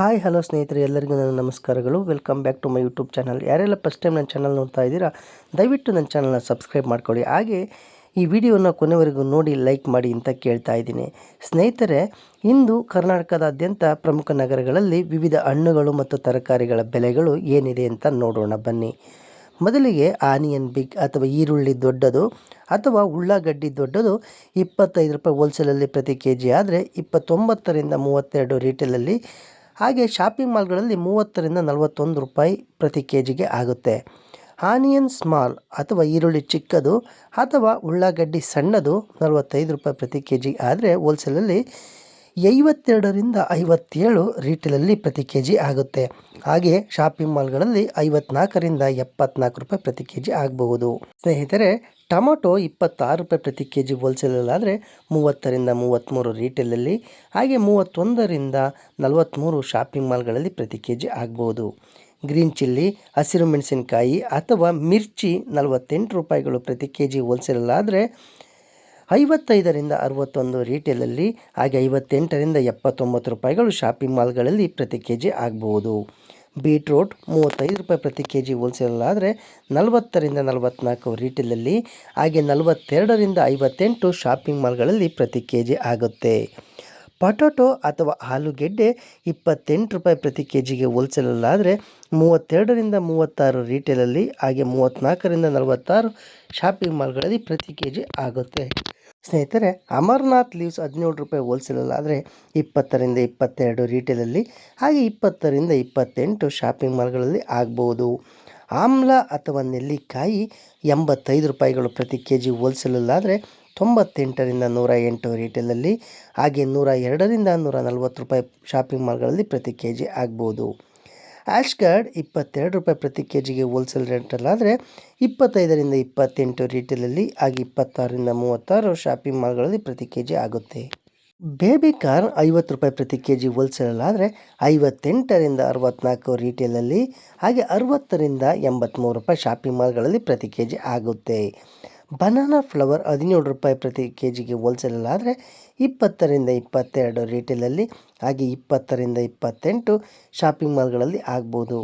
Hi, hello ಸ್ನೇಹಿತರೆ, ಎಲ್ಲರಿಗೂ ನನ್ನ ನಮಸ್ಕಾರಗಳು. Welcome back to my YouTube channel ಯಾರೆಲ್ಲ ಫಸ್ಟ್ ಟೈಮ್ ನನ್ನ ಚಾನಲ್ ನೋಡ್ತಾ ಇದ್ದೀರಾ, ದಯವಿಟ್ಟು ನನ್ನ ಚಾನಲ್ನ ಸಬ್ಸ್ಕ್ರೈಬ್ ಮಾಡ್ಕೊಳ್ಳಿ. ಹಾಗೆ ಈ ವಿಡಿಯೋನ ಕೊನೆವರೆಗೂ ನೋಡಿ ಲೈಕ್ ಮಾಡಿ ಅಂತ ಕೇಳ್ತಾ ಇದ್ದೀನಿ. ಸ್ನೇಹಿತರೆ, ಇಂದು ಕರ್ನಾಟಕದಾದ್ಯಂತ ಪ್ರಮುಖ ನಗರಗಳಲ್ಲಿ ವಿವಿಧ ಹಣ್ಣುಗಳು ಮತ್ತು ತರಕಾರಿಗಳ ಬೆಲೆಗಳು ಏನಿದೆ ಅಂತ ನೋಡೋಣ, ಬನ್ನಿ. ಮೊದಲಿಗೆ ಆನಿಯನ್ ಬಿಗ್ ಅಥವಾ ಈರುಳ್ಳಿ ದೊಡ್ಡದು ಅಥವಾ ಉಳ್ಳಾಗಡ್ಡಿ ದೊಡ್ಡದು ಇಪ್ಪತ್ತೈದು ರೂಪಾಯಿ ಹೋಲ್ಸೇಲಲ್ಲಿ ಪ್ರತಿ ಕೆ ಜಿ ಆದರೆ ಇಪ್ಪತ್ತೊಂಬತ್ತರಿಂದ ಮೂವತ್ತೆರಡು ರೀಟೇಲಲ್ಲಿ ಹಾಗೆ ಶಾಪಿಂಗ್ ಮಾಲ್ಗಳಲ್ಲಿ ಮೂವತ್ತರಿಂದ ನಲವತ್ತೊಂದು ರೂಪಾಯಿ ಪ್ರತಿ ಕೆ ಜಿಗೆ ಆಗುತ್ತೆ. ಆನಿಯನ್ ಸ್ಮಾಲ್ ಅಥವಾ ಈರುಳ್ಳಿ ಚಿಕ್ಕದು ಅಥವಾ ಉಳ್ಳಾಗಡ್ಡಿ ಸಣ್ಣದು ನಲವತ್ತೈದು ರೂಪಾಯಿ ಪ್ರತಿ ಕೆ ಜಿ ಆದರೆ ಹೋಲ್ಸೇಲಲ್ಲಿ ಐವತ್ತೆರಡರಿಂದ ಐವತ್ತೇಳು ರೀಟೇಲಲ್ಲಿ ಪ್ರತಿ ಕೆ ಜಿ ಆಗುತ್ತೆ ಹಾಗೆ ಶಾಪಿಂಗ್ ಮಾಲ್ಗಳಲ್ಲಿ ಐವತ್ನಾಲ್ಕರಿಂದ ಎಪ್ಪತ್ನಾಲ್ಕು ರೂಪಾಯಿ ಪ್ರತಿ ಕೆ ಜಿ ಆಗಬಹುದು. ಸ್ನೇಹಿತರೆ, ಟೊಮೊಟೊ ಇಪ್ಪತ್ತಾರು ರೂಪಾಯಿ ಪ್ರತಿ ಕೆ ಜಿ ಹೋಲ್ಸೇಲಲ್ಲಾದರೆ ಮೂವತ್ತರಿಂದ ಮೂವತ್ತ್ಮೂರು ರೀಟೇಲಲ್ಲಿ ಹಾಗೆ ಮೂವತ್ತೊಂದರಿಂದ ನಲವತ್ತ್ಮೂರು ಶಾಪಿಂಗ್ ಮಾಲ್ಗಳಲ್ಲಿ ಪ್ರತಿ ಕೆ ಜಿ ಆಗ್ಬೋದು ಗ್ರೀನ್ ಚಿಲ್ಲಿ, ಹಸಿರು ಮೆಣಸಿನಕಾಯಿ ಅಥವಾ ಮಿರ್ಚಿ ನಲವತ್ತೆಂಟು ರೂಪಾಯಿಗಳು ಪ್ರತಿ ಕೆ ಜಿ ಹೋಲ್ಸೇಲಲ್ಲಾದರೆ ಐವತ್ತೈದರಿಂದ ಅರವತ್ತೊಂದು ರೀಟೇಲಲ್ಲಿ, ಹಾಗೆ ಐವತ್ತೆಂಟರಿಂದ ಎಪ್ಪತ್ತೊಂಬತ್ತು ರೂಪಾಯಿಗಳು ಶಾಪಿಂಗ್ ಮಾಲ್ಗಳಲ್ಲಿ ಪ್ರತಿ ಕೆ ಜಿ ಆಗ್ಬೋದು. ಬೀಟ್ರೋಟ್ ಮೂವತ್ತೈದು ರೂಪಾಯಿ ಪ್ರತಿ ಕೆ ಜಿ ಹೋಲ್ಸೇಲ್ ಆದರೆ ನಲವತ್ತರಿಂದ ನಲವತ್ತ್ನಾಲ್ಕು ರೀಟೇಲಲ್ಲಿ, ಹಾಗೆ ನಲವತ್ತೆರಡರಿಂದ ಐವತ್ತೆಂಟು ಶಾಪಿಂಗ್ ಮಾಲ್ಗಳಲ್ಲಿ ಪ್ರತಿ ಕೆ ಜಿ ಆಗುತ್ತೆ. ಪೊಟೊಟೊ ಅಥವಾ ಆಲೂಗೆಡ್ಡೆ ಇಪ್ಪತ್ತೆಂಟು ರೂಪಾಯಿ ಪ್ರತಿ ಕೆ ಜಿಗೆ ಹೋಲ್ಸೇಲಲ್ಲಾದರೆ ಮೂವತ್ತೆರಡರಿಂದ ಮೂವತ್ತಾರು ರೀಟೇಲಲ್ಲಿ ಹಾಗೆ ಮೂವತ್ತ್ನಾಲ್ಕರಿಂದ ನಲವತ್ತಾರು ಶಾಪಿಂಗ್ ಮಾಲ್ಗಳಲ್ಲಿ ಪ್ರತಿ ಕೆ ಜಿ ಆಗುತ್ತೆ. ಸ್ನೇಹಿತರೆ, ಅಮರ್ನಾಥ್ ಲೀವ್ಸ್ ಹದಿನೇಳು ರೂಪಾಯಿ ಹೋಲ್ಸೇಲಲ್ಲಾದರೆ ಇಪ್ಪತ್ತರಿಂದ ಇಪ್ಪತ್ತೆರಡು ರೀಟೇಲಲ್ಲಿ ಹಾಗೆ ಇಪ್ಪತ್ತರಿಂದ ಇಪ್ಪತ್ತೆಂಟು ಶಾಪಿಂಗ್ ಮಾಲ್ಗಳಲ್ಲಿ ಆಗ್ಬೋದು. ಆಮ್ಲ ಅಥವಾ ನೆಲ್ಲಿಕಾಯಿ ಎಂಬತ್ತೈದು ರೂಪಾಯಿಗಳು ಪ್ರತಿ ಕೆ ಜಿ ಹೋಲ್ಸೇಲಲ್ಲಾದರೆ ತೊಂಬತ್ತೆಂಟರಿಂದ ನೂರ ಎಂಟು ರೀಟೇಲಲ್ಲಿ ಹಾಗೆ ನೂರ ಎರಡರಿಂದ ನೂರ ನಲವತ್ತು ರೂಪಾಯಿ ಶಾಪಿಂಗ್ ಮಾಲ್ಗಳಲ್ಲಿ ಪ್ರತಿ ಕೆ ಜಿ ಆಗ್ಬೋದು. ಆ್ಯಶ್ ಕಾರ್ಡ್ ಇಪ್ಪತ್ತೆರಡು ರೂಪಾಯಿ ಪ್ರತಿ ಕೆ ಜಿಗೆ ಹೋಲ್ಸೇಲ್ ರೇಟಲ್ಲಾದರೆ ಇಪ್ಪತ್ತೈದರಿಂದ ಇಪ್ಪತ್ತೆಂಟು ರೀಟೇಲಲ್ಲಿ ಹಾಗೆ ಇಪ್ಪತ್ತಾರರಿಂದ ಮೂವತ್ತಾರು ಶಾಪಿಂಗ್ ಮಾಲ್ಗಳಲ್ಲಿ ಪ್ರತಿ ಕೆ ಜಿ ಆಗುತ್ತೆ. ಬೇಬಿ ಕಾರ್ ಐವತ್ತು ರೂಪಾಯಿ ಪ್ರತಿ ಕೆ ಜಿ ಹೋಲ್ಸೇಲಲ್ಲಾದರೆ ಐವತ್ತೆಂಟರಿಂದ ಅರವತ್ತ್ನಾಲ್ಕು ರೀಟೇಲಲ್ಲಿ ಹಾಗೆ ಅರವತ್ತರಿಂದ ಎಂಬತ್ತ್ಮೂರು ರೂಪಾಯಿ ಶಾಪಿಂಗ್ ಮಾಲ್ಗಳಲ್ಲಿ ಪ್ರತಿ ಕೆ ಜಿ ಆಗುತ್ತೆ. ಬನಾನಾ ಫ್ಲವರ್ ಹದಿನೇಳು ರೂಪಾಯಿ ಪ್ರತಿ ಕೆ ಜಿಗೆ ಹೋಲ್ಸೇಲಲ್ಲಾದರೆ ಇಪ್ಪತ್ತರಿಂದ ಇಪ್ಪತ್ತೆರಡು ರೀಟೇಲಲ್ಲಿ ಹಾಗೆ ಇಪ್ಪತ್ತರಿಂದ ಇಪ್ಪತ್ತೆಂಟು ಶಾಪಿಂಗ್ ಮಾಲ್ಗಳಲ್ಲಿ ಆಗ್ಬೋದು.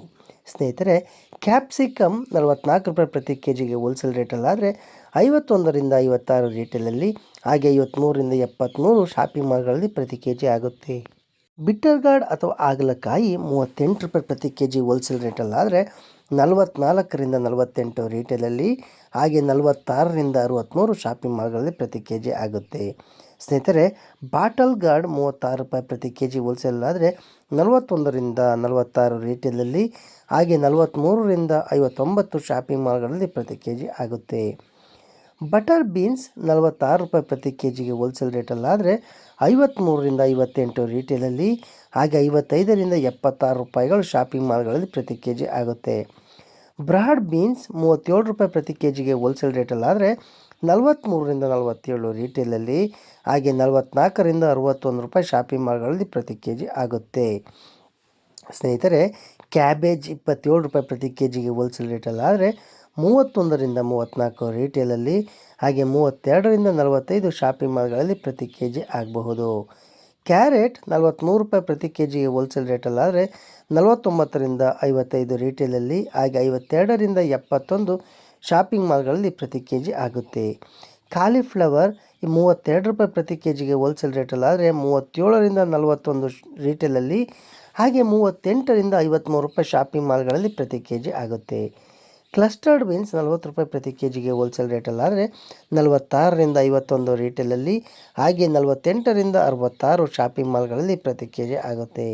ಸ್ನೇಹಿತರೆ ಕ್ಯಾಪ್ಸಿಕಮ್ ನಲವತ್ತ್ನಾಲ್ಕು ರೂಪಾಯಿ ಪ್ರತಿ ಕೆ ಜಿಗೆ ಹೋಲ್ಸೇಲ್ ರೇಟಲ್ಲಾದರೆ ಐವತ್ತೊಂದರಿಂದ ಐವತ್ತಾರು ರೀಟೇಲಲ್ಲಿ ಹಾಗೆ ಐವತ್ತ್ಮೂರರಿಂದ ಎಪ್ಪತ್ತ್ಮೂರು ಶಾಪಿಂಗ್ ಮಾಲ್ಗಳಲ್ಲಿ ಪ್ರತಿ ಕೆ ಜಿ ಆಗುತ್ತೆ ಬಿಟ್ಟರ್ಗಾರ್ಡ್ ಅಥವಾ ಆಗಲಕಾಯಿ ಮೂವತ್ತೆಂಟು ರೂಪಾಯಿ ಪ್ರತಿ ಕೆ ಜಿ ಹೋಲ್ಸೇಲ್ ರೇಟಲ್ಲಾದರೆ ನಲವತ್ತ್ನಾಲ್ಕರಿಂದ ನಲವತ್ತೆಂಟು ರೀಟೇಲಲ್ಲಿ, ಹಾಗೆ ನಲವತ್ತಾರರಿಂದ ಅರುವತ್ತ್ಮೂರು ಶಾಪಿಂಗ್ ಮಾಲ್ಗಳಲ್ಲಿ ಪ್ರತಿ ಕೆ ಜಿ ಆಗುತ್ತೆ. ಸ್ನೇಹಿತರೆ, ಬಾಟಲ್ ಗಾರ್ಡ್ ಮೂವತ್ತಾರು ರೂಪಾಯಿ ಪ್ರತಿ ಕೆ ಜಿ ಹೋಲ್ಸೇಲ್ ಆದರೆ ನಲವತ್ತೊಂದರಿಂದ ನಲವತ್ತಾರು ರೀಟೇಲಲ್ಲಿ, ಹಾಗೆ ನಲವತ್ತ್ಮೂರರಿಂದ ಐವತ್ತೊಂಬತ್ತು ಶಾಪಿಂಗ್ ಮಾಲ್ಗಳಲ್ಲಿ ಪ್ರತಿ ಕೆ ಜಿ ಆಗುತ್ತೆ. ಬಟರ್ ಬೀನ್ಸ್ ನಲವತ್ತಾರು ರೂಪಾಯಿ ಪ್ರತಿ ಕೆ ಜಿಗೆ ಹೋಲ್ಸೇಲ್ ರೇಟಲ್ಲಾದರೆ ಐವತ್ತ್ಮೂರರಿಂದ ಐವತ್ತೆಂಟು ರೀಟೇಲಲ್ಲಿ ಹಾಗೆ ಐವತ್ತೈದರಿಂದ ಎಪ್ಪತ್ತಾರು ರೂಪಾಯಿಗಳು ಶಾಪಿಂಗ್ ಮಾಲ್ಗಳಲ್ಲಿ ಪ್ರತಿ ಕೆ ಜಿ ಆಗುತ್ತೆ. ಬ್ರಾಡ್ ಬೀನ್ಸ್ ಮೂವತ್ತೇಳು ರೂಪಾಯಿ ಪ್ರತಿ ಕೆ ಜಿಗೆ ಹೋಲ್ಸೇಲ್ ರೇಟಲ್ಲಾದರೆ ನಲವತ್ತ್ಮೂರರಿಂದ ನಲವತ್ತೇಳು ರೀಟೇಲಲ್ಲಿ ಹಾಗೆ ನಲವತ್ತ್ನಾಲ್ಕರಿಂದ ಅರುವತ್ತೊಂದು ರೂಪಾಯಿ ಶಾಪಿಂಗ್ ಮಾಲ್ಗಳಲ್ಲಿ ಪ್ರತಿ ಕೆ ಜಿ ಆಗುತ್ತೆ. ಸ್ನೇಹಿತರೆ ಕ್ಯಾಬೇಜ್ ಇಪ್ಪತ್ತೇಳು ರೂಪಾಯಿ ಪ್ರತಿ ಕೆ ಜಿಗೆ ಹೋಲ್ಸೇಲ್ ರೇಟಲ್ಲಾದರೆ ಮೂವತ್ತೊಂದರಿಂದ ಮೂವತ್ತ್ನಾಲ್ಕು ರೀಟೇಲಲ್ಲಿ ಹಾಗೆ ಮೂವತ್ತೆರಡರಿಂದ ನಲವತ್ತೈದು ಶಾಪಿಂಗ್ ಮಾಲ್ಗಳಲ್ಲಿ ಪ್ರತಿ ಕೆ ಜಿ ಆಗಬಹುದು. ಕ್ಯಾರೆಟ್ ನಲವತ್ತ್ಮೂರು ರೂಪಾಯಿ ಪ್ರತಿ ಕೆ ಜಿಗೆ ಹೋಲ್ಸೇಲ್ ರೇಟಲ್ಲಾದರೆ ನಲವತ್ತೊಂಬತ್ತರಿಂದ ಐವತ್ತೈದು ರೀಟೇಲಲ್ಲಿ ಹಾಗೆ ಐವತ್ತೆರಡರಿಂದ ಎಪ್ಪತ್ತೊಂದು ಶಾಪಿಂಗ್ ಮಾಲ್ಗಳಲ್ಲಿ ಪ್ರತಿ ಕೆ ಜಿ ಆಗುತ್ತೆ. ಕಾಲಿಫ್ಲವರ್ ಈ ಮೂವತ್ತೆರಡು ರೂಪಾಯಿ ಪ್ರತಿ ಕೆ ಜಿಗೆ ಹೋಲ್ಸೇಲ್ ರೇಟಲ್ಲಾದರೆ ಮೂವತ್ತೇಳರಿಂದ ನಲವತ್ತೊಂದು ರೀಟೇಲಲ್ಲಿ ಹಾಗೆ ಮೂವತ್ತೆಂಟರಿಂದ ಐವತ್ತ್ಮೂರು ರೂಪಾಯಿ ಶಾಪಿಂಗ್ ಮಾಲ್ಗಳಲ್ಲಿ ಪ್ರತಿ ಕೆ ಜಿ ಆಗುತ್ತೆ. ಕ್ಲಸ್ಟರ್ಡ್ ಬೀನ್ಸ್ ನಲ್ವತ್ತು ರೂಪಾಯಿ ಪ್ರತಿ ಕೆ ಜಿಗೆ ಹೋಲ್ಸೇಲ್ ರೇಟಲ್ಲಾದರೆ ನಲವತ್ತಾರರಿಂದ ಐವತ್ತೊಂದು ರೀಟೇಲಲ್ಲಿ ಹಾಗೆ ನಲವತ್ತೆಂಟರಿಂದ ಅರವತ್ತಾರು ಶಾಪಿಂಗ್ ಮಾಲ್ಗಳಲ್ಲಿ ಪ್ರತಿ ಕೆ ಜಿ ಆಗುತ್ತೆ.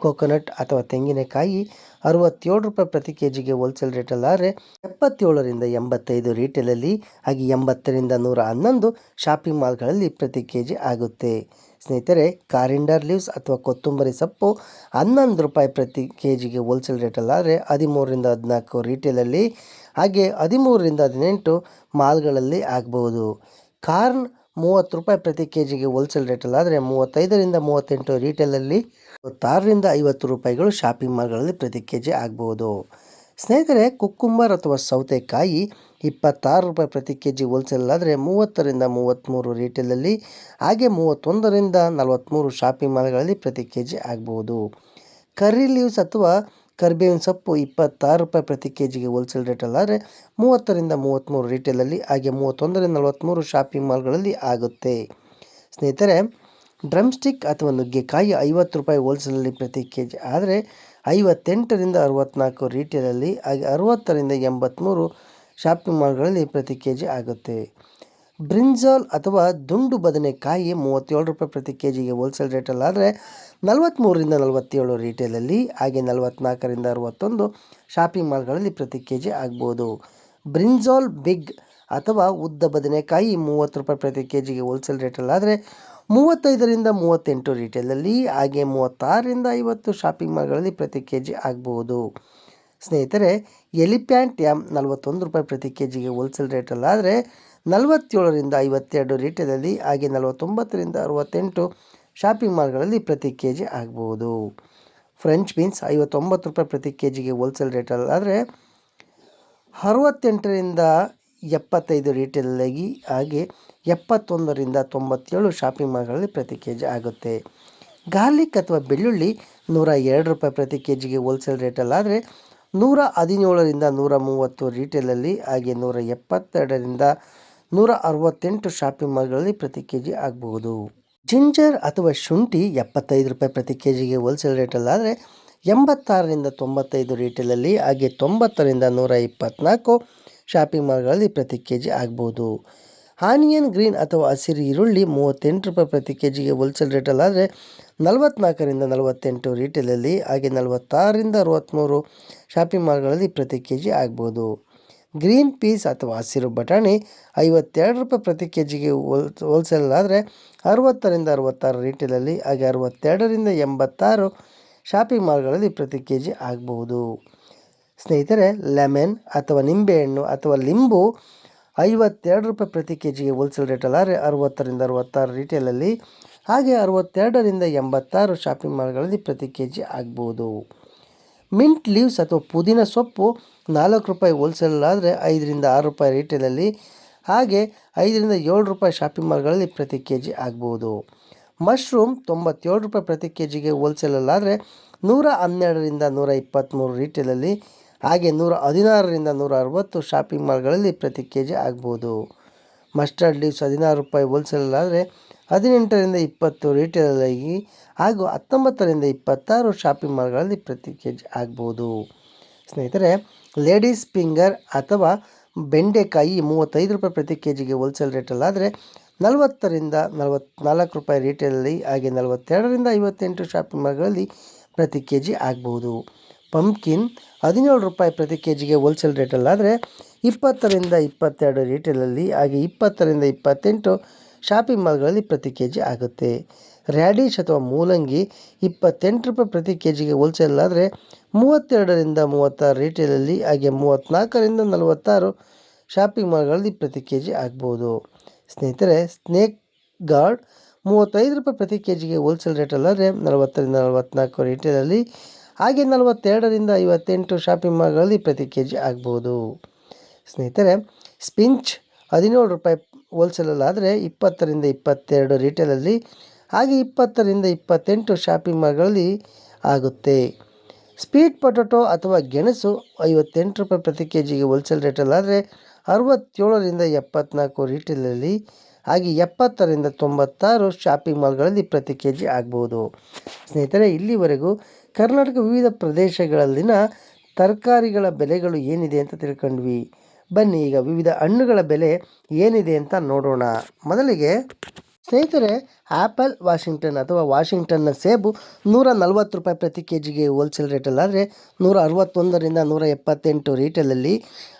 ಕೋಕೋನಟ್ ಅಥವಾ ತೆಂಗಿನಕಾಯಿ ಅರವತ್ತೇಳು ರೂಪಾಯಿ ಪ್ರತಿ ಕೆ ಜಿಗೆ ಹೋಲ್ಸೇಲ್ ರೇಟಲ್ಲಾದರೆ ಎಪ್ಪತ್ತೇಳರಿಂದ ಎಂಬತ್ತೈದು ರೀಟೇಲಲ್ಲಿ ಹಾಗೆ ಎಂಬತ್ತರಿಂದ ನೂರ ಹನ್ನೊಂದು ಶಾಪಿಂಗ್ ಮಾಲ್ಗಳಲ್ಲಿ ಪ್ರತಿ ಕೆ ಜಿ ಆಗುತ್ತೆ. ಸ್ನೇಹಿತರೆ ಕಾರಿಂಡರ್ ಲೀವ್ಸ್ ಅಥವಾ ಕೊತ್ತಂಬರಿ ಸೊಪ್ಪು ಹನ್ನೊಂದು ರೂಪಾಯಿ ಪ್ರತಿ ಕೆ ಜಿಗೆ ಹೋಲ್ಸೇಲ್ ರೇಟಲ್ಲಾದರೆ ಹದಿಮೂರರಿಂದ ಹದಿನಾಲ್ಕು ರೀಟೇಲಲ್ಲಿ ಹಾಗೆ ಹದಿಮೂರರಿಂದ ಹದಿನೆಂಟು ಮಾಲ್ಗಳಲ್ಲಿ ಆಗಬಹುದು ಕಾರ್ನ್ ಮೂವತ್ತು ರೂಪಾಯಿ ಪ್ರತಿ ಕೆ ಜಿಗೆ ಹೋಲ್ಸೇಲ್ ರೇಟಲ್ಲಾದರೆ ಮೂವತ್ತೈದರಿಂದ ಮೂವತ್ತೆಂಟು ರೀಟೇಲಲ್ಲಿ ಮೂವತ್ತಾರರಿಂದ ಐವತ್ತು ರೂಪಾಯಿಗಳು ಶಾಪಿಂಗ್ ಮಾಲ್ಗಳಲ್ಲಿ ಪ್ರತಿ ಕೆ ಜಿ ಆಗ್ಬೋದು. ಸ್ನೇಹಿತರೆ, ಕುಕ್ಕುಂಬರ್ ಅಥವಾ ಸೌತೆಕಾಯಿ ಇಪ್ಪತ್ತಾರು ರೂಪಾಯಿ ಪ್ರತಿ ಕೆ ಜಿ ಹೋಲ್ಸೇಲಾದರೆ ಮೂವತ್ತರಿಂದ ಮೂವತ್ತ್ಮೂರು ರೀಟೇಲಲ್ಲಿ ಹಾಗೆ ಮೂವತ್ತೊಂದರಿಂದ ನಲವತ್ತ್ಮೂರು ಶಾಪಿಂಗ್ ಮಾಲ್ಗಳಲ್ಲಿ ಪ್ರತಿ ಕೆ ಜಿ ಆಗ್ಬೋದು. ಕರಿ ಲೀವ್ಸ್ ಅಥವಾ ಕರಿಬೇವಿನ ಸೊಪ್ಪು ಇಪ್ಪತ್ತಾರು ರೂಪಾಯಿ ಪ್ರತಿ ಕೆ ಜಿಗೆ ಹೋಲ್ಸೇಲ್ ರೇಟಲ್ಲಾದರೆ ಮೂವತ್ತರಿಂದ ಮೂವತ್ತ್ಮೂರು ರೀಟೇಲಲ್ಲಿ ಹಾಗೆ ಮೂವತ್ತೊಂದರಿಂದ ನಲವತ್ತ್ಮೂರು ಶಾಪಿಂಗ್ ಮಾಲ್ಗಳಲ್ಲಿ ಆಗುತ್ತೆ. ಸ್ನೇಹಿತರೆ ಡ್ರಮ್ ಸ್ಟಿಕ್ ಅಥವಾ ನುಗ್ಗೆಕಾಯಿ ಐವತ್ತು ರೂಪಾಯಿ ಹೋಲ್ಸೇಲಲ್ಲಿ ಪ್ರತಿ ಕೆ ಜಿ ಆದರೆ ಐವತ್ತೆಂಟರಿಂದ ಅರವತ್ತ್ನಾಲ್ಕು ರೀಟೇಲಲ್ಲಿ ಹಾಗೆ ಅರುವತ್ತರಿಂದ ಎಂಬತ್ತ್ಮೂರು ಶಾಪಿಂಗ್ ಮಾಲ್ಗಳಲ್ಲಿ ಪ್ರತಿ ಕೆ ಜಿ ಆಗುತ್ತೆ. ಬ್ರಿಂಜಾಲ್ ಅಥವಾ ದುಂಡು ಬದನೆಕಾಯಿ ಮೂವತ್ತೇಳು ರೂಪಾಯಿ ಪ್ರತಿ ಕೆ ಜಿಗೆ ಹೋಲ್ಸೇಲ್ ರೇಟಲ್ಲಾದರೆ ನಲವತ್ತ್ಮೂರರಿಂದ ನಲವತ್ತೇಳು ರೀಟೇಲಲ್ಲಿ ಹಾಗೆ ನಲವತ್ತ್ನಾಲ್ಕರಿಂದ ಅರುವತ್ತೊಂದು ಶಾಪಿಂಗ್ ಮಾಲ್ಗಳಲ್ಲಿ ಪ್ರತಿ ಕೆ ಜಿ ಆಗ್ಬೋದು. ಬ್ರಿಂಜಾಲ್ ಬಿಗ್ ಅಥವಾ ಉದ್ದ ಬದನೆಕಾಯಿ ಮೂವತ್ತು ರೂಪಾಯಿ ಪ್ರತಿ ಕೆ ಜಿಗೆ ಹೋಲ್ಸೇಲ್ ರೇಟಲ್ಲಾದರೆ ಮೂವತ್ತೈದರಿಂದ ಮೂವತ್ತೆಂಟು ರೀಟೇಲಲ್ಲಿ ಹಾಗೆ ಮೂವತ್ತಾರರಿಂದ ಐವತ್ತು ಶಾಪಿಂಗ್ ಮಾಲ್ಗಳಲ್ಲಿ ಪ್ರತಿ ಕೆ ಜಿ ಆಗ್ಬೋದು ಸ್ನೇಹಿತರೆ ಎಲಿಪ್ಯಾಂಟ್ ಯಾಮ್ ನಲವತ್ತೊಂದು ರೂಪಾಯಿ ಪ್ರತಿ ಕೆ ಜಿಗೆ ಹೋಲ್ಸೇಲ್ ರೇಟಲ್ಲಾದರೆ ನಲವತ್ತೇಳರಿಂದ ಐವತ್ತೆರಡು ರೀಟೇಲಲ್ಲಿ ಹಾಗೆ ನಲವತ್ತೊಂಬತ್ತರಿಂದ ಅರವತ್ತೆಂಟು ಶಾಪಿಂಗ್ ಮಾಲ್ಗಳಲ್ಲಿ ಪ್ರತಿ ಕೆ ಜಿ ಆಗ್ಬೋದು ಫ್ರೆಂಚ್ ಬೀನ್ಸ್ ಐವತ್ತೊಂಬತ್ತು ರೂಪಾಯಿ ಪ್ರತಿ ಕೆ ಜಿಗೆ ಹೋಲ್ಸೇಲ್ ರೇಟಲ್ಲಾದರೆ ಅರವತ್ತೆಂಟರಿಂದ ಎಪ್ಪತ್ತೈದು ರೀಟೇಲಾಗಿ ಹಾಗೆ ಎಪ್ಪತ್ತೊಂದರಿಂದ ತೊಂಬತ್ತೇಳು ಶಾಪಿಂಗ್ ಮಾಲ್ಗಳಲ್ಲಿ ಪ್ರತಿ ಕೆ ಜಿ ಆಗುತ್ತೆ. ಗಾರ್ಲಿಕ್ ಅಥವಾ ಬೆಳ್ಳುಳ್ಳಿ ನೂರ ಎರಡು ರೂಪಾಯಿ ಪ್ರತಿ ಕೆ ಜಿಗೆ ಹೋಲ್ಸೇಲ್ ರೇಟಲ್ಲಾದರೆ ನೂರ ಹದಿನೇಳರಿಂದ ನೂರ ಮೂವತ್ತು ರೀಟೇಲಲ್ಲಿ ಹಾಗೆ ನೂರ ಎಪ್ಪತ್ತೆರಡರಿಂದ ನೂರ ಅರವತ್ತೆಂಟು ಶಾಪಿಂಗ್ ಮಾಲ್ಗಳಲ್ಲಿ ಪ್ರತಿ ಕೆ ಜಿ ಆಗಬಹುದು. ಜಿಂಜರ್ ಅಥವಾ ಶುಂಠಿ ಎಪ್ಪತ್ತೈದು ರೂಪಾಯಿ ಪ್ರತಿ ಕೆ ಜಿಗೆ ಹೋಲ್ಸೇಲ್ ರೇಟಲ್ಲಾದರೆ ಎಂಬತ್ತಾರರಿಂದ ತೊಂಬತ್ತೈದು ರೀಟೇಲಲ್ಲಿ ಹಾಗೆ ತೊಂಬತ್ತರಿಂದ ನೂರ ಇಪ್ಪತ್ತ್ನಾಲ್ಕು ಶಾಪಿಂಗ್ ಮಾಲ್ಗಳಲ್ಲಿ ಪ್ರತಿ ಕೆ ಜಿ ಆಗ್ಬೋದು. ಆನಿಯನ್ ಗ್ರೀನ್ ಅಥವಾ ಹಸಿರು ಈರುಳ್ಳಿ ಮೂವತ್ತೆಂಟು ರೂಪಾಯಿ ಪ್ರತಿ ಕೆ ಜಿಗೆ ಹೋಲ್ಸೇಲ್ ರೇಟಲ್ಲಾದರೆ ನಲವತ್ತ್ನಾಲ್ಕರಿಂದ ನಲವತ್ತೆಂಟು ರೀಟೇಲಲ್ಲಿ ಹಾಗೆ ನಲವತ್ತಾರರಿಂದ ಅರವತ್ತ್ಮೂರು ಶಾಪಿಂಗ್ ಮಾಲ್ಗಳಲ್ಲಿ ಪ್ರತಿ ಕೆ ಜಿ ಆಗ್ಬೋದು. ಗ್ರೀನ್ ಪೀಸ್ ಅಥವಾ ಹಸಿರು ಬಟಾಣಿ ಐವತ್ತೆರಡು ರೂಪಾಯಿ ಪ್ರತಿ ಕೆ ಜಿಗೆ ಹೋಲ್ ಹೋಲ್ಸೇಲ್ ಆದರೆ ಅರವತ್ತರಿಂದ ಅರವತ್ತಾರು ರೀಟೇಲಲ್ಲಿ ಹಾಗೆ ಅರವತ್ತೆರಡರಿಂದ ಎಂಬತ್ತಾರು ಶಾಪಿಂಗ್ ಮಾಲ್ಗಳಲ್ಲಿ ಪ್ರತಿ ಕೆ ಜಿ ಆಗ್ಬೋದು. ಸ್ನೇಹಿತರೆ ಲೆಮನ್ ಅಥವಾ ನಿಂಬೆಹಣ್ಣು ಅಥವಾ ಲಿಂಬು ಐವತ್ತೆರಡು ರೂಪಾಯಿ ಪ್ರತಿ ಕೆ ಜಿಗೆ ಹೋಲ್ಸೇಲ್ ರೇಟಲ್ಲಾದರೆ ಅರವತ್ತರಿಂದ ಅರವತ್ತಾರು ರೀಟೇಲಲ್ಲಿ ಹಾಗೆ ಅರವತ್ತೆರಡರಿಂದ ಎಂಬತ್ತಾರು ಶಾಪಿಂಗ್ ಮಾಲ್ಗಳಲ್ಲಿ ಪ್ರತಿ ಕೆ ಜಿ ಆಗ್ಬೋದು. ಮಿಂಟ್ ಲೀವ್ಸ್ ಅಥವಾ ಪುದೀನ ಸೊಪ್ಪು ನಾಲ್ಕು ರೂಪಾಯಿ ಹೋಲ್ಸೇಲ್ ಆದರೆ ಐದರಿಂದ ಆರು ರೂಪಾಯಿ ರೀಟೇಲಲ್ಲಿ ಹಾಗೆ ಐದರಿಂದ ಏಳು ರೂಪಾಯಿ ಶಾಪಿಂಗ್ ಮಾಲ್ಗಳಲ್ಲಿ ಪ್ರತಿ ಕೆ ಜಿ ಆಗ್ಬೋದು. ಮಶ್ರೂಮ್ ತೊಂಬತ್ತೇಳು ರೂಪಾಯಿ ಪ್ರತಿ ಕೆ ಜಿಗೆ ಹೋಲ್ಸೇಲಲ್ಲಾದರೆ ನೂರ ಹನ್ನೆರಡರಿಂದ ನೂರ ಇಪ್ಪತ್ತ್ಮೂರು ರೀಟೇಲಲ್ಲಿ ಹಾಗೆ ನೂರ ಹದಿನಾರರಿಂದ ನೂರ ಅರವತ್ತು ಶಾಪಿಂಗ್ ಮಾಲ್ಗಳಲ್ಲಿ ಪ್ರತಿ ಕೆ ಜಿ ಆಗ್ಬೋದು. ಮಸ್ಟರ್ಡ್ ಲೀವ್ಸ್ ಹದಿನಾರು ರೂಪಾಯಿ ಹೋಲ್ಸೇಲಾದರೆ ಹದಿನೆಂಟರಿಂದ ಇಪ್ಪತ್ತು ಆಗಿ ಹಾಗೂ ಹತ್ತೊಂಬತ್ತರಿಂದ ಇಪ್ಪತ್ತಾರು ಶಾಪಿಂಗ್ ಮಾಲ್ಗಳಲ್ಲಿ ಪ್ರತಿ ಕೆ ಜಿ ಆಗ್ಬೋದು. ಸ್ನೇಹಿತರೆ, ಲೇಡೀಸ್ ಫಿಂಗರ್ ಅಥವಾ ಬೆಂಡೆಕಾಯಿ ಮೂವತ್ತೈದು ರೂಪಾಯಿ ಪ್ರತಿ ಕೆ ಜಿಗೆ ಹೋಲ್ಸೇಲ್ ರೇಟಲ್ಲಾದರೆ ನಲವತ್ತರಿಂದ ನಲವತ್ತ್ನಾಲ್ಕು ರೂಪಾಯಿ ರೀಟೇಲಲ್ಲಿ ಹಾಗೆ ನಲವತ್ತೆರಡರಿಂದ ಐವತ್ತೆಂಟು ಶಾಪಿಂಗ್ ಮಾಲ್ಗಳಲ್ಲಿ ಪ್ರತಿ ಕೆ ಜಿ ಆಗ್ಬೋದು. ಪಂಪ್ಕಿನ್ ಹದಿನೇಳು ರೂಪಾಯಿ ಪ್ರತಿ ಕೆ ಜಿಗೆ ಹೋಲ್ಸೇಲ್ ರೇಟಲ್ಲಾದರೆ ಇಪ್ಪತ್ತರಿಂದ ಇಪ್ಪತ್ತೆರಡು ರೀಟೇಲಲ್ಲಿ ಹಾಗೆ ಇಪ್ಪತ್ತರಿಂದ ಇಪ್ಪತ್ತೆಂಟು ಶಾಪಿಂಗ್ ಮಾಲ್ಗಳಲ್ಲಿ ಪ್ರತಿ ಕೆ ಜಿ ಆಗುತ್ತೆ. ರ್ಯಾಡಿಶ್ ಅಥವಾ ಮೂಲಂಗಿ ಇಪ್ಪತ್ತೆಂಟು ರೂಪಾಯಿ ಪ್ರತಿ ಕೆ ಜಿಗೆ ಹೋಲ್ಸೇಲ್ ಆದರೆ ಮೂವತ್ತೆರಡರಿಂದ ಮೂವತ್ತಾರು ರೀಟೇಲಲ್ಲಿ ಹಾಗೆ ಮೂವತ್ತ್ನಾಲ್ಕರಿಂದ ನಲವತ್ತಾರು ಶಾಪಿಂಗ್ ಮಾಲ್ಗಳಲ್ಲಿ ಪ್ರತಿ ಕೆ ಜಿ ಆಗ್ಬೋದು. ಸ್ನೇಹಿತರೆ ಸ್ನೇಕ್ ಗಾರ್ಡ್ ಮೂವತ್ತೈದು ರೂಪಾಯಿ ಪ್ರತಿ ಕೆ ಜಿಗೆ ಹೋಲ್ಸೇಲ್ ರೇಟಲ್ಲಾದರೆ ನಲವತ್ತರಿಂದ ನಲವತ್ತ್ನಾಲ್ಕು ರೀಟೇಲಲ್ಲಿ ಹಾಗೆ ನಲವತ್ತೆರಡರಿಂದ ಐವತ್ತೆಂಟು ಶಾಪಿಂಗ್ ಮಾಲ್ಗಳಲ್ಲಿ ಪ್ರತಿ ಕೆ ಜಿ ಆಗ್ಬೋದು. ಸ್ನೇಹಿತರೆ ಸ್ಪಿಂಚ್ ಹದಿನೇಳು ರೂಪಾಯಿ ಹೋಲ್ಸೇಲಲ್ಲಾದರೆ ಇಪ್ಪತ್ತರಿಂದ ಇಪ್ಪತ್ತೆರಡು ರೀಟೇಲಲ್ಲಿ ಹಾಗೆ ಇಪ್ಪತ್ತರಿಂದ ಇಪ್ಪತ್ತೆಂಟು ಶಾಪಿಂಗ್ ಮಾಲ್ಗಳಲ್ಲಿ ಆಗುತ್ತೆ. ಸ್ವೀಟ್ ಪೊಟೊಟೊ ಅಥವಾ ಗೆಣಸು ಐವತ್ತೆಂಟು ರೂಪಾಯಿ ಪ್ರತಿ ಕೆ ಜಿಗೆ ಹೋಲ್ಸೇಲ್ ರೇಟಲ್ಲಾದರೆ ಅರವತ್ತೇಳರಿಂದ ಎಪ್ಪತ್ನಾಲ್ಕು ರೀಟೇಲಲ್ಲಿ ಹಾಗೆ ಎಪ್ಪತ್ತರಿಂದ ತೊಂಬತ್ತಾರು ಶಾಪಿಂಗ್ ಮಾಲ್ಗಳಲ್ಲಿ ಪ್ರತಿ ಕೆ ಜಿ ಆಗ್ಬೋದು. ಸ್ನೇಹಿತರೆ, ಇಲ್ಲಿವರೆಗೂ ಕರ್ನಾಟಕ ವಿವಿಧ ಪ್ರದೇಶಗಳಲ್ಲಿನ ತರಕಾರಿಗಳ ಬೆಲೆಗಳು ಏನಿದೆ ಅಂತ ತಿಳ್ಕೊಂಡ್ವಿ. ಬನ್ನಿ ಈಗ ವಿವಿಧ ಹಣ್ಣುಗಳ ಬೆಲೆ ಏನಿದೆ ಅಂತ ನೋಡೋಣ. ಮೊದಲಿಗೆ ಸ್ನೇಹಿತರೆ ಆ್ಯಪಲ್ ವಾಷಿಂಗ್ಟನ್ ಅಥವಾ ವಾಷಿಂಗ್ಟನ್ನ ಸೇಬು ನೂರ ನಲ್ವತ್ತು ರೂಪಾಯಿ ಪ್ರತಿ ಕೆ ಜಿಗೆ ಹೋಲ್ಸೇಲ್ ರೇಟಲ್ಲಾದರೆ ನೂರ ಅರವತ್ತೊಂದರಿಂದ ನೂರ ಎಪ್ಪತ್ತೆಂಟು ರೀಟೇಲಲ್ಲಿ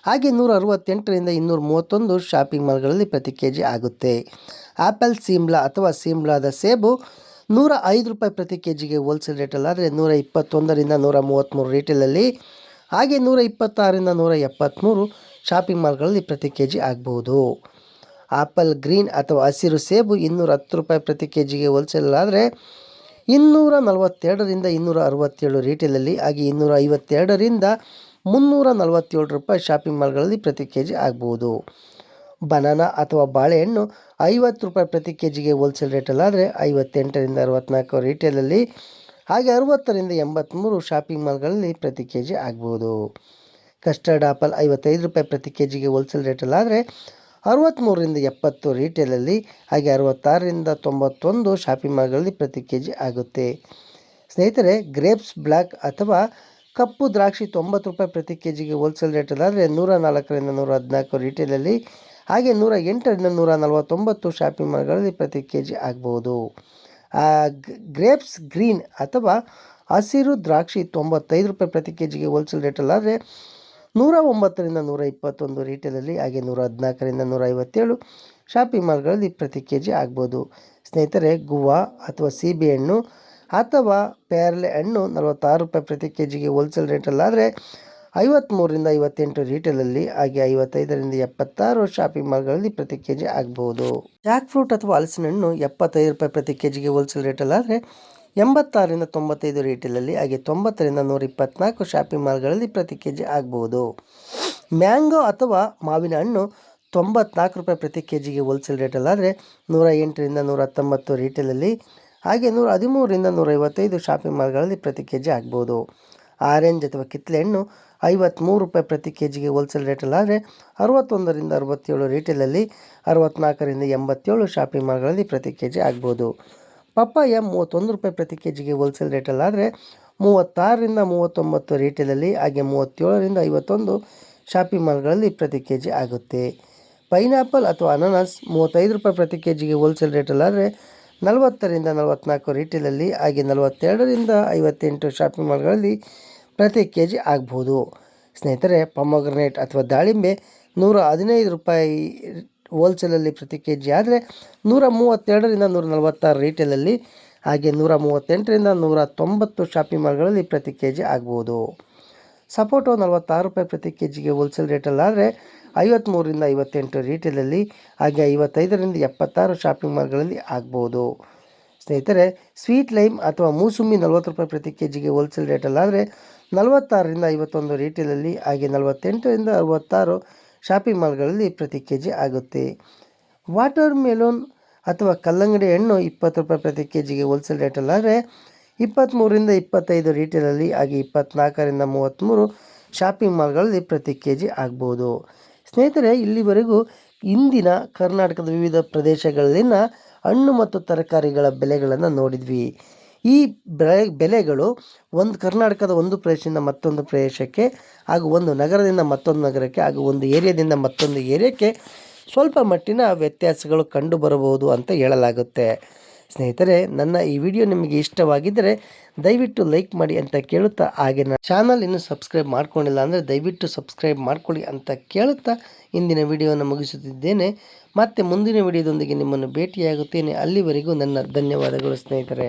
ಹಾಗೆ ನೂರ ಅರವತ್ತೆಂಟರಿಂದ ಇನ್ನೂರ ಮೂವತ್ತೊಂದು ಶಾಪಿಂಗ್ ಮಾಲ್ಗಳಲ್ಲಿ ಪ್ರತಿ ಕೆ ಜಿ ಆಗುತ್ತೆ. ಆ್ಯಪಲ್ ಸೀಮ್ಲಾ ಅಥವಾ ಸೀಮ್ಲಾದ ಸೇಬು ನೂರ ಐದು ರೂಪಾಯಿ ಪ್ರತಿ ಕೆ ಜಿಗೆ ಹೋಲ್ಸೇಲ್ ರೇಟಲ್ಲಾದರೆ ನೂರ ಇಪ್ಪತ್ತೊಂದರಿಂದ ನೂರ ಮೂವತ್ತ್ಮೂರು ರೇಟಲಲ್ಲಿ ಹಾಗೆ ನೂರ ಇಪ್ಪತ್ತಾರರಿಂದ ನೂರ ಎಪ್ಪತ್ತ್ಮೂರು ಶಾಪಿಂಗ್ ಮಾಲ್ಗಳಲ್ಲಿ ಪ್ರತಿ ಕೆ ಜಿ ಆಗ್ಬೋದು. ಆಪಲ್ ಗ್ರೀನ್ ಅಥವಾ ಹಸಿರು ಸೇಬು ಇನ್ನೂರ ಹತ್ತು ರೂಪಾಯಿ ಪ್ರತಿ ಕೆ ಜಿಗೆ ಹೋಲ್ಸೇಲ್ ಆದರೆ ಇನ್ನೂರ ನಲವತ್ತೆರಡರಿಂದ ಇನ್ನೂರ ಅರವತ್ತೇಳು ರೇಟಲಲ್ಲಿ ಹಾಗೆ ಇನ್ನೂರ ಐವತ್ತೆರಡರಿಂದ ಮುನ್ನೂರ ನಲವತ್ತೇಳು ರೂಪಾಯಿ ಶಾಪಿಂಗ್ ಮಾಲ್ಗಳಲ್ಲಿ ಪ್ರತಿ ಕೆ ಜಿ ಆಗ್ಬೋದು. ಬನಾನಾ ಅಥವಾ ಬಾಳೆಹಣ್ಣು ಐವತ್ತು ರೂಪಾಯಿ ಪ್ರತಿ ಕೆ ಜಿಗೆ ಹೋಲ್ಸೇಲ್ ರೇಟಲ್ಲಾದರೆ ಐವತ್ತೆಂಟರಿಂದ ಅರವತ್ತ್ನಾಲ್ಕು ರೀಟೇಲಲ್ಲಿ ಹಾಗೆ ಅರವತ್ತರಿಂದ ಎಂಬತ್ತ್ಮೂರು ಶಾಪಿಂಗ್ ಮಾಲ್ಗಳಲ್ಲಿ ಪ್ರತಿ ಕೆ ಜಿ ಆಗ್ಬೋದು. ಕಸ್ಟರ್ಡ್ ಆಪಲ್ ಐವತ್ತೈದು ರೂಪಾಯಿ ಪ್ರತಿ ಕೆ ಜಿಗೆ ಹೋಲ್ಸೇಲ್ ರೇಟಲ್ಲಾದರೆ ಅರವತ್ತ್ಮೂರಿಂದ ಎಪ್ಪತ್ತು ರೀಟೇಲಲ್ಲಿ ಹಾಗೆ ಅರವತ್ತಾರರಿಂದ ತೊಂಬತ್ತೊಂದು ಶಾಪಿಂಗ್ ಮಾಲ್ಗಳಲ್ಲಿ ಪ್ರತಿ ಕೆ ಜಿ ಆಗುತ್ತೆ. ಸ್ನೇಹಿತರೆ ಗ್ರೇಪ್ಸ್ ಬ್ಲ್ಯಾಕ್ ಅಥವಾ ಕಪ್ಪು ದ್ರಾಕ್ಷಿ ತೊಂಬತ್ತು ರೂಪಾಯಿ ಪ್ರತಿ ಕೆ ಜಿಗೆ ಹೋಲ್ಸೇಲ್ ರೇಟಲ್ಲಾದರೆ ನೂರ ನಾಲ್ಕರಿಂದ ನೂರ ಹದಿನಾಲ್ಕು ರೀಟೇಲಲ್ಲಿ ಹಾಗೆ ನೂರ ಎಂಟರಿಂದ ನೂರ ನಲವತ್ತೊಂಬತ್ತು ಶಾಪಿಂಗ್ ಮಾಲ್ಗಳಲ್ಲಿ ಪ್ರತಿ ಕೆ ಜಿ ಆಗ್ಬೋದು ಗ್ರೇಪ್ಸ್ ಗ್ರೀನ್ ಅಥವಾ ಹಸಿರು ದ್ರಾಕ್ಷಿ ತೊಂಬತ್ತೈದು ರೂಪಾಯಿ ಪ್ರತಿ ಕೆ ಜಿಗೆ ಹೋಲ್ಸೇಲ್ ರೇಟಲ್ಲಾದರೆ ನೂರ ಒಂಬತ್ತರಿಂದ ನೂರ ಇಪ್ಪತ್ತೊಂದು ರೀಟೇಲಲ್ಲಿ ಹಾಗೆ ನೂರ ಹದಿನಾಲ್ಕರಿಂದ ನೂರ ಐವತ್ತೇಳು ಶಾಪಿಂಗ್ ಮಾಲ್ಗಳಲ್ಲಿ ಪ್ರತಿ ಕೆ ಜಿ ಆಗ್ಬೋದು. ಸ್ನೇಹಿತರೆ, ಗುವಾ ಅಥವಾ ಸೀಬೆಹಣ್ಣು ಅಥವಾ ಪೇರಲೆ ಹಣ್ಣು ನಲವತ್ತಾರು ರೂಪಾಯಿ ಪ್ರತಿ ಕೆ ಜಿಗೆ ಹೋಲ್ಸೇಲ್ ರೇಟಲ್ಲಾದರೆ ಐವತ್ತ್ಮೂರರಿಂದ ಐವತ್ತೆಂಟು ರೀಟೇಲಲ್ಲಿ ಹಾಗೆ ಐವತ್ತೈದರಿಂದ ಎಪ್ಪತ್ತಾರು ಶಾಪಿಂಗ್ ಮಾಲ್ಗಳಲ್ಲಿ ಪ್ರತಿ ಕೆ ಜಿ ಆಗ್ಬೋದು. ಜಾಕ್ ಫ್ರೂಟ್ ಅಥವಾ ಹಲಸಿನ ಹಣ್ಣು ಎಪ್ಪತ್ತೈದು ರೂಪಾಯಿ ಪ್ರತಿ ಕೆ ಜಿಗೆ ಹೋಲ್ಸೇಲ್ ರೇಟಲ್ಲಾದರೆ ಎಂಬತ್ತಾರರಿಂದ ತೊಂಬತ್ತೈದು ರೀಟೇಲಲ್ಲಿ ಹಾಗೆ ತೊಂಬತ್ತರಿಂದ ನೂರ ಇಪ್ಪತ್ತ್ನಾಲ್ಕು ಶಾಪಿಂಗ್ ಮಾಲ್ಗಳಲ್ಲಿ ಪ್ರತಿ ಕೆ ಜಿ ಆಗ್ಬೋದು. ಮ್ಯಾಂಗೋ ಅಥವಾ ಮಾವಿನ ಹಣ್ಣು ತೊಂಬತ್ನಾಲ್ಕು ರೂಪಾಯಿ ಪ್ರತಿ ಕೆ ಜಿಗೆ ಹೋಲ್ಸೇಲ್ ರೇಟಲ್ಲಾದರೆ ನೂರ ಎಂಟರಿಂದ ನೂರ ಹತ್ತೊಂಬತ್ತು ರೀಟೇಲಲ್ಲಿ ಹಾಗೆ ನೂರ ಹದಿಮೂರರಿಂದ ನೂರೈವತ್ತೈದು ಶಾಪಿಂಗ್ ಮಾಲ್ಗಳಲ್ಲಿ ಪ್ರತಿ ಕೆ ಜಿ ಆಗ್ಬೋದು. ಆರೆಂಜ್ ಅಥವಾ ಕಿತ್ತಲೆ ಹಣ್ಣು ಐವತ್ತ್ಮೂರು ರೂಪಾಯಿ ಪ್ರತಿ ಕೆ ಜಿಗೆ ಹೋಲ್ಸೇಲ್ ರೇಟಲ್ಲಾದರೆ ಅರವತ್ತೊಂದರಿಂದ ಅರವತ್ತೇಳು ರೀಟೇಲಲ್ಲಿ ಅರವತ್ತ್ನಾಲ್ಕರಿಂದ ಎಂಬತ್ತೇಳು ಶಾಪಿಂಗ್ ಮಾಲ್ಗಳಲ್ಲಿ ಪ್ರತಿ ಕೆ ಜಿ ಆಗ್ಬೋದು. ಪಪ್ಪಾಯ ಮೂವತ್ತೊಂದು ರೂಪಾಯಿ ಪ್ರತಿ ಕೆ ಜಿಗೆ ಹೋಲ್ಸೇಲ್ ರೇಟಲ್ಲಾದರೆ ಮೂವತ್ತಾರರಿಂದ ಮೂವತ್ತೊಂಬತ್ತು ರೀಟೇಲಲ್ಲಿ ಹಾಗೆ ಮೂವತ್ತೇಳರಿಂದ ಐವತ್ತೊಂದು ಶಾಪಿಂಗ್ ಮಾಲ್ಗಳಲ್ಲಿ ಪ್ರತಿ ಕೆ ಜಿ ಆಗುತ್ತೆ. ಪೈನಾಪಲ್ ಅಥವಾ ಅನಾನಸ್ ಮೂವತ್ತೈದು ರೂಪಾಯಿ ಪ್ರತಿ ಕೆ ಜಿಗೆ ಹೋಲ್ಸೇಲ್ ರೇಟಲ್ಲಾದರೆ ನಲವತ್ತರಿಂದ ನಲವತ್ತ್ನಾಲ್ಕು ರೀಟೇಲಲ್ಲಿ ಹಾಗೆ ನಲವತ್ತೆರಡರಿಂದ ಐವತ್ತೆಂಟು ಶಾಪಿಂಗ್ ಮಾಲ್ಗಳಲ್ಲಿ ಪ್ರತಿ ಕೆ ಜಿ ಆಗ್ಬೋದು. ಸ್ನೇಹಿತರೆ, ಪೊಮೊಗ್ರನೇಟ್ ಅಥವಾ ದಾಳಿಂಬೆ ನೂರ ಹದಿನೈದು ರೂಪಾಯಿ ಹೋಲ್ಸೇಲಲ್ಲಿ ಪ್ರತಿ ಕೆ ಜಿ ಆದರೆ ನೂರ ಮೂವತ್ತೆರಡರಿಂದ ನೂರ ನಲವತ್ತಾರು ರೀಟೇಲಲ್ಲಿ, ಹಾಗೆ ನೂರ ಮೂವತ್ತೆಂಟರಿಂದ ನೂರ ತೊಂಬತ್ತು ಶಾಪಿಂಗ್ ಮಾಲ್ಗಳಲ್ಲಿ ಪ್ರತಿ ಕೆ ಜಿ ಆಗ್ಬೋದು. ಸಪೋಟೋ ನಲವತ್ತಾರು ರೂಪಾಯಿ ಪ್ರತಿ ಕೆ ಜಿಗೆ ಹೋಲ್ಸೇಲ್ ರೇಟಲ್ಲಾದರೆ ಐವತ್ತ್ಮೂರರಿಂದ ಐವತ್ತೆಂಟು ರೀಟೇಲಲ್ಲಿ, ಹಾಗೆ ಐವತ್ತೈದರಿಂದ ಎಪ್ಪತ್ತಾರು ಶಾಪಿಂಗ್ ಮಾಲ್ಗಳಲ್ಲಿ ಆಗ್ಬೋದು. ಸ್ನೇಹಿತರೆ, ಸ್ವೀಟ್ ಲೈಮ್ ಅಥವಾ ಮೂಸುಂಬಿ ನಲವತ್ತು ರೂಪಾಯಿ ಪ್ರತಿ ಕೆ ಜಿಗೆ ಹೋಲ್ಸೇಲ್ ರೇಟಲ್ಲಾದರೆ ನಲವತ್ತಾರರಿಂದ ಐವತ್ತೊಂದು ರೀಟೇಲಲ್ಲಿ ಹಾಗೆ ನಲವತ್ತೆಂಟರಿಂದ ಅರವತ್ತಾರು ಶಾಪಿಂಗ್ ಮಾಲ್ಗಳಲ್ಲಿ ಪ್ರತಿ ಕೆ ಜಿ ಆಗುತ್ತೆ. ವಾಟರ್ ಮೆಲೋನ್ ಅಥವಾ ಕಲ್ಲಂಗಡಿ ಹಣ್ಣು ಇಪ್ಪತ್ತು ರೂಪಾಯಿ ಪ್ರತಿ ಕೆ ಜಿಗೆ ಹೋಲ್ಸೇಲ್ ರೇಟಲ್ಲಾದರೆ ಇಪ್ಪತ್ತ್ಮೂರಿಂದ ಇಪ್ಪತ್ತೈದು ರೀಟೇಲಲ್ಲಿ ಹಾಗೆ ಇಪ್ಪತ್ತ್ನಾಲ್ಕರಿಂದ ಮೂವತ್ತ್ಮೂರು ಶಾಪಿಂಗ್ ಮಾಲ್ಗಳಲ್ಲಿ ಪ್ರತಿ ಕೆ ಜಿ ಆಗ್ಬೋದು. ಸ್ನೇಹಿತರೆ, ಇಲ್ಲಿವರೆಗೂ ಇಂದಿನ ಕರ್ನಾಟಕದ ವಿವಿಧ ಪ್ರದೇಶಗಳಲ್ಲಿನ ಹಣ್ಣು ಮತ್ತು ತರಕಾರಿಗಳ ಬೆಲೆಗಳನ್ನು ನೋಡಿದ್ವಿ. ಈ ಬೆಲೆಗಳು ಒಂದು ಕರ್ನಾಟಕದ ಒಂದು ಪ್ರದೇಶದಿಂದ ಮತ್ತೊಂದು ಪ್ರದೇಶಕ್ಕೆ ಹಾಗೂ ಒಂದು ನಗರದಿಂದ ಮತ್ತೊಂದು ನಗರಕ್ಕೆ ಹಾಗೂ ಒಂದು ಏರಿಯಾದಿಂದ ಮತ್ತೊಂದು ಏರಿಯಾಕ್ಕೆ ಸ್ವಲ್ಪ ಮಟ್ಟಿನ ವ್ಯತ್ಯಾಸಗಳು ಕಂಡು ಬರಬಹುದು ಅಂತ ಹೇಳಲಾಗುತ್ತೆ. ಸ್ನೇಹಿತರೆ, ನನ್ನ ಈ ವಿಡಿಯೋ ನಿಮಗೆ ಇಷ್ಟವಾಗಿದ್ದರೆ ದಯವಿಟ್ಟು ಲೈಕ್ ಮಾಡಿ ಅಂತ ಕೇಳುತ್ತಾ, ಹಾಗೆ ನನ್ನ ಚಾನಲ್ ಇನ್ನೂ ಸಬ್ಸ್ಕ್ರೈಬ್ ಮಾಡ್ಕೊಂಡಿಲ್ಲ ಅಂದರೆ ದಯವಿಟ್ಟು ಸಬ್ಸ್ಕ್ರೈಬ್ ಮಾಡ್ಕೊಳ್ಳಿ ಅಂತ ಕೇಳುತ್ತಾ ಇಂದಿನ ವಿಡಿಯೋವನ್ನು ಮುಗಿಸುತ್ತಿದ್ದೇನೆ. ಮತ್ತೆ ಮುಂದಿನ ವಿಡಿಯೋದೊಂದಿಗೆ ನಿಮ್ಮನ್ನು ಭೇಟಿಯಾಗುತ್ತೇನೆ. ಅಲ್ಲಿವರೆಗೂ ನನ್ನ ಧನ್ಯವಾದಗಳು ಸ್ನೇಹಿತರೆ.